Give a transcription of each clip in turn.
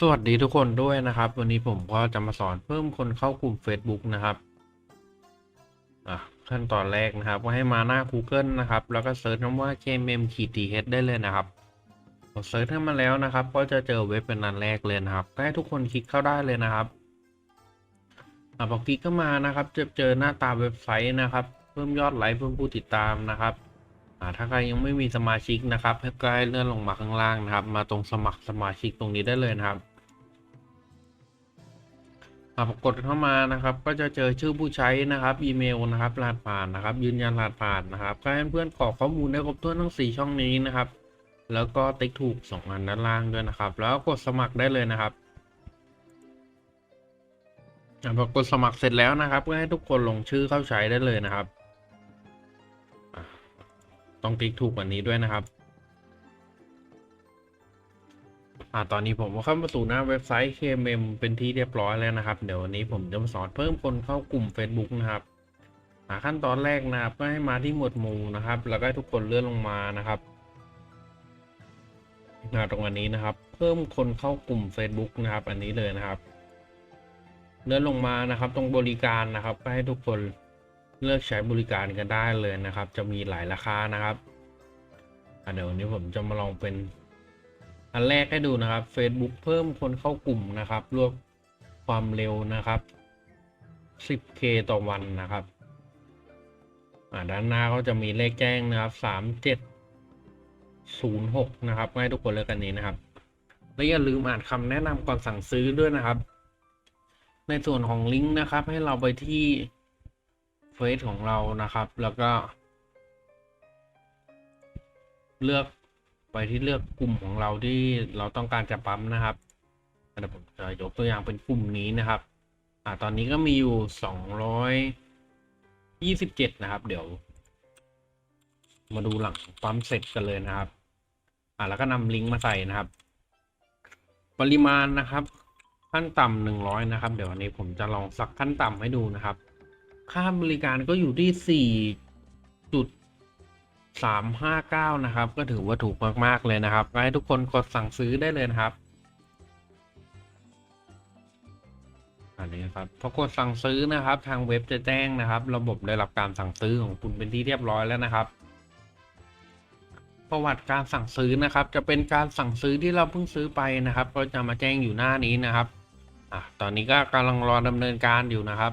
สวัสดีทุกคนด้วยนะครับ วันนี้ผมก็จะมาสอนเพิ่มคนเข้ากลุ่ม Facebook นะครับขั้นตอนแรกนะครับ ก็ให้มาหน้า Google นะครับ แล้วก็เซิร์ชคำว่า kmm t h ได้เลยนะครับเซิร์ชเข้ามาแล้วนะครับ ก็จะเจอเว็บเป็นอันแรกเลยนะครับก็ให้ทุกคนคลิกเข้าได้เลยนะครับอะพอคลิกเข้ามานะครับ จะเจอหน้าตาเว็บไซต์นะครับ เพิ่มยอดไลค์เพิ่มผู้ติดตามนะครับ ถ้าใครยังไม่มีสมาชิกนะครับก็ให้เลื่อนลงมาข้างล่างนะครับ มาตรงสมัครสมาชิกตรงนี้ได้เลยนะครับอ่าพอกดเข้ามานะครับ ก็จะเจอชื่อผู้ใช้นะครับอีเมลนะครับรหัสผ่านนะครับ ยืนยันรหัสผ่านนะครับก็ให้เพื่อนกรอกข้อมูลได้ครบถ้วนทั้ง 4 ช่องนี้นะครับ แล้วก็ติ๊กถูก2อันด้านล่างด้วยนะครับ แล้วกดสมัครได้เลยนะครับอ่าพอกดสมัครเสร็จแล้วนะครับก็ให้ทุกคนลงชื่อเข้าใช้ได้เลยนะครับ ต้องติ๊กถูกอันนี้ด้วยนะครับ อ่าตอนนี้ผมก็เข้ามาสู่หน้าเว็บไซต์ KMM เป็นที่เรียบร้อยแล้วนะครับ เดี๋ยววันนี้ผมจะมาสอนเพิ่มคนเข้ากลุ่ม Facebook นะครับาขั้นตอนแรกนะครับก็ให้มาที่หมวดหมู่นะครับ แล้วก็ทุกคนเลื่อนลงมานะครับอ่าตรงอันนี้นะครับ เพิ่มคนเข้ากลุ่ม Facebook นะครับ อันนี้เลยนะครับ เลื่อนลงมานะครับ ตรงบริการนะครับ ก็ให้ทุกคน เลือกใช้บริการกันได้เลยนะครับ จะมีหลายราคานะครับอ่าเดี๋ยววันนี้ผมจะมาลองเป็นอันแรกให้ดูนะครับ Facebook เพิ่มคนเข้ากลุ่มนะครับรวบความเร็วนะครับ 10k ต่อวันนะครับอ่าด้านหน้าก็จะมีเลขแจ้งนะครับ 3706 นะครับให้ทุกคนเลือกกันนี้นะครับ และอย่าลืมอ่านคำแนะนำก่อนสั่งซื้อด้วยนะครับ ในส่วนของลิงก์นะครับ ให้เราไปที่ เฟซของเรานะครับ แล้วก็ เลือกไปที่เลือกกลุ่มของเราที่เราต้องการจะปั๊มนะครับเดี๋ยวผมจะยกตัวอย่างเป็นกลุ่มนี้นะครับ อ่าตอนนี้ก็มีอยู่สองร้อยยี่สิบเจ็ดนะครับ เดี๋ยว มาดูหลังปั๊มเสร็จกันเลยนะครับ อ่าแล้วก็นำลิงก์มาใส่นะครับ ปริมาณนะครับ ขั้นต่ำหนึ่งร้อยนะครับ เดี๋ยววันนี้ผมจะลองสักขั้นต่ำให้ดูนะครับ ค่าบริการก็อยู่ที่สี่จุดสามห้าเก้านะครับ ก็ถือว่าถูกมาก ๆ เลยนะครับให้ทุกคนกดสั่งซื้อได้เลยนะครับ อันนี้ครับพอกดสั่งซื้อนะครับ ทางเว็บจะแจ้งนะครับ ระบบได้รับการสั่งซื้อของคุณเป็นที่เรียบร้อยแล้วนะครับประวัติการสั่งซื้อนะครับ จะเป็นการสั่งซื้อที่เราเพิ่งซื้อไปนะครับ ก็จะมาแจ้งอยู่หน้านี้นะครับอะตอนนี้ก็กำลังรอดำเนินการอยู่นะครับ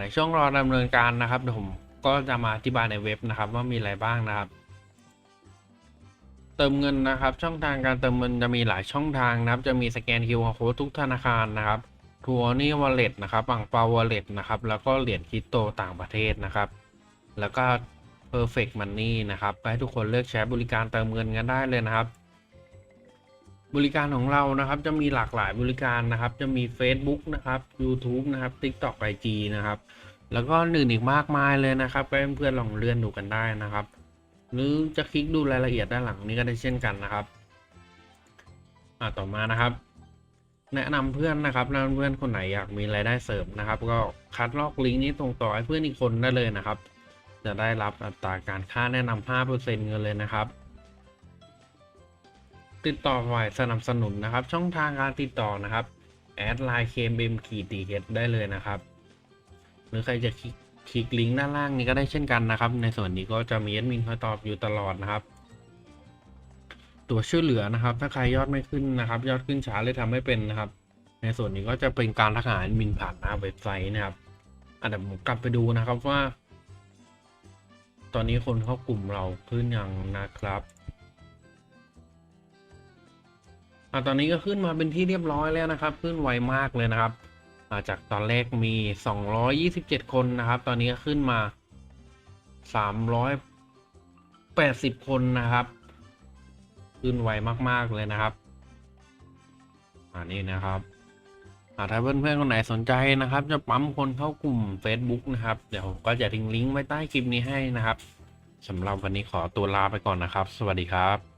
ในช่วงรอดำเนินการนะครับเดี๋ยวผมก็จะมาอธิบายในเว็บนะครับ ว่ามีอะไรบ้างนะครับ เติมเงินนะครับ ช่องทางการเติมเงินจะมีหลายช่องทางนะครับ จะมีสแกน QR code ทุกธนาคารนะครับทัวร์นี่วอลเล็ตนะครับบังเปาวอลเล็ตนะครับแล้วก็เหรียญคริปโตต่างประเทศนะครับ แล้วก็ perfect money นะครับให้ทุกคนเลือกใช้บริการเติมเงินกันได้เลยนะครับ บริการของเรานะครับจะมีหลากหลายบริการนะครับ จะมี Facebook นะครับ YouTube นะครับ TikTok IG นะครับ แล้วก็อื่นอีกมากมายเลยนะครับเพื่อนๆลองเลื่อนดูกันได้นะครับ หรือจะคลิกดูรายละเอียดด้านหลังนี้ก็ได้เช่นกันนะครับอ่าต่อมานะครับ แนะนำเพื่อนนะครับแล้วเพื่อนคนไหนอยากมีรายได้เสริมนะครับ ก็คัดลอกลิงก์นี้ส่งต่อให้เพื่อนอีกคนได้เลยนะครับ จะได้รับอัตราการค่าแนะนำ5%เงินเลยนะครับ ติดต่อฝ่ายสนับสนุนนะครับ ช่องทางการติดต่อนะครับแอดไลน์เคมเบมขีดีเได้เลยนะครับ หรือใครจะคลิกคลิกลิงก์ด้านล่างนี้ก็ได้เช่นกันนะครับ ในส่วนนี้ก็จะมีแอดมินคอยตอบอยู่ตลอดนะครับ ตัวช่วยเหลือนะครับ ถ้าใครยอดไม่ขึ้นนะครับ ยอดขึ้นช้าเลยทำไม่เป็นนะครับ ในส่วนนี้ก็จะเป็นการทักหาแอดมินผ่านหน้าเว็บไซต์นะครับอะเดี๋ยวผมกลับไปดูนะครับว่า ตอนนี้คนเข้ากลุ่มเราขึ้นยังนะครับ อะตอนนี้ก็ขึ้นมาเป็นที่เรียบร้อยแล้วนะครับ ขึ้นไวมากเลยนะครับอ่าจากตอนแรกมี 227 คนนะครับ ตอนนี้ก็ขึ้นมา 380 คนนะครับ ขึ้นไวมากๆเลยนะครับอันนี้นะครับอ่าถ้าเพื่อนๆคนไหนสนใจนะครับ จะปั๊มคนเข้ากลุ่ม Facebook นะครับ เดี๋ยวผมก็จะทิ้งลิงก์ไว้ใต้คลิปนี้ให้นะครับสำหรับวันนี้ขอตัวลาไปก่อนนะครับ สวัสดีครับ